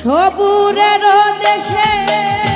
সবুরের দেশে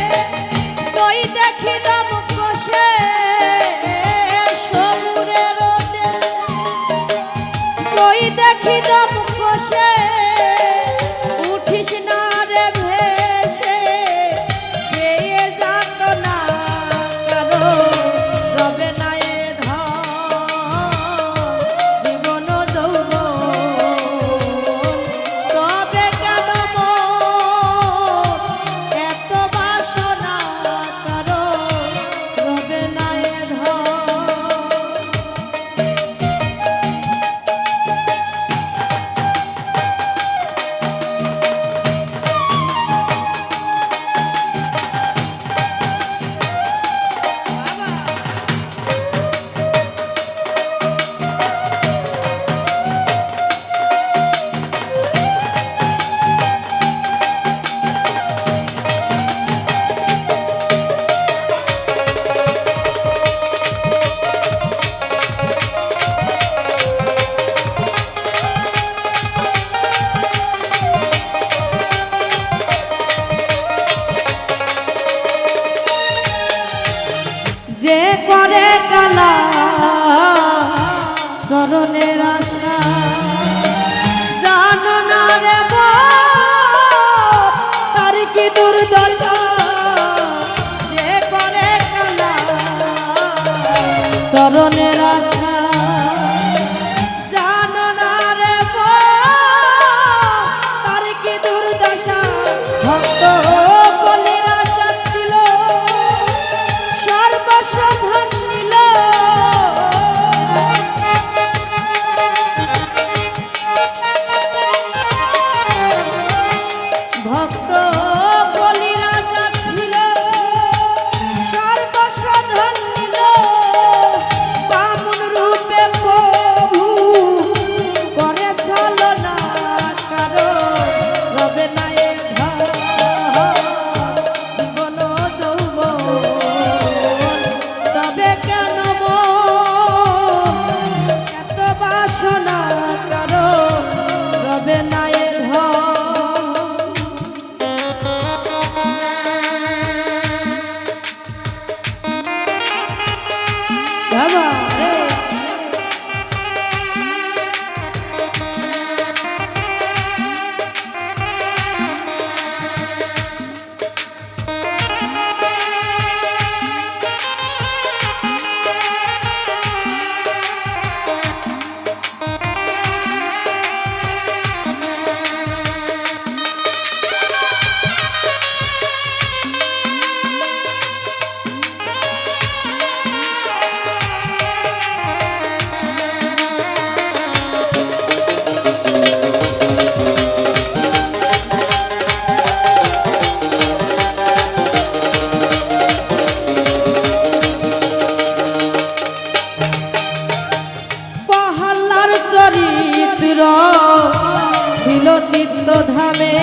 গোবিন্দ ধামে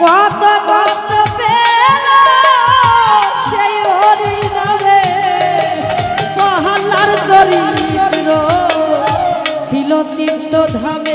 কত কষ্ট পেল সেই হরি নামে ছিল চিত্ত ধামে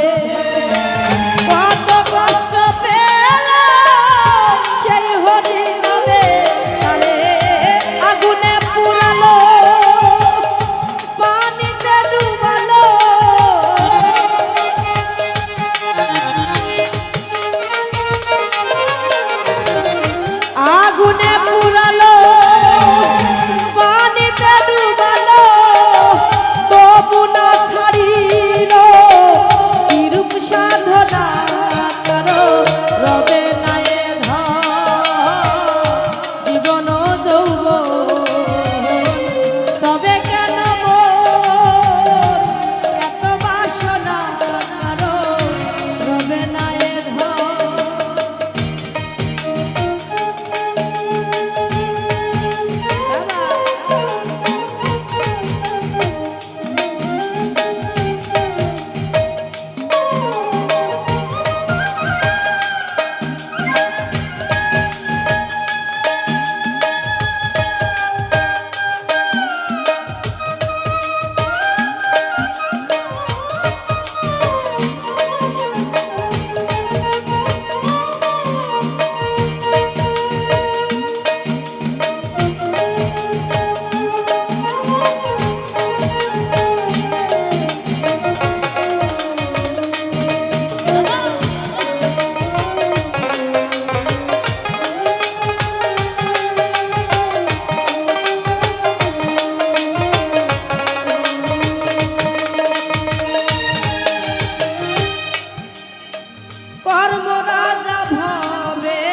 কর্ম রাজা ভাবে,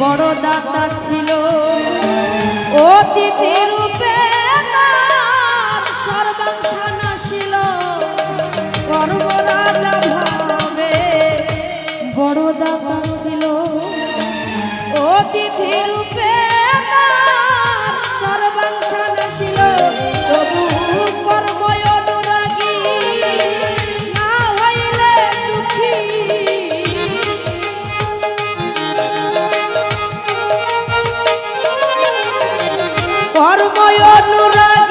বড় দাতা ছিল। অতিথি রূপে সর্বাংশনা ছিল। কর্ম ভাবে, বড় দাতা ছিল। অতিথি রূপে কর্ময় অনুরাগ।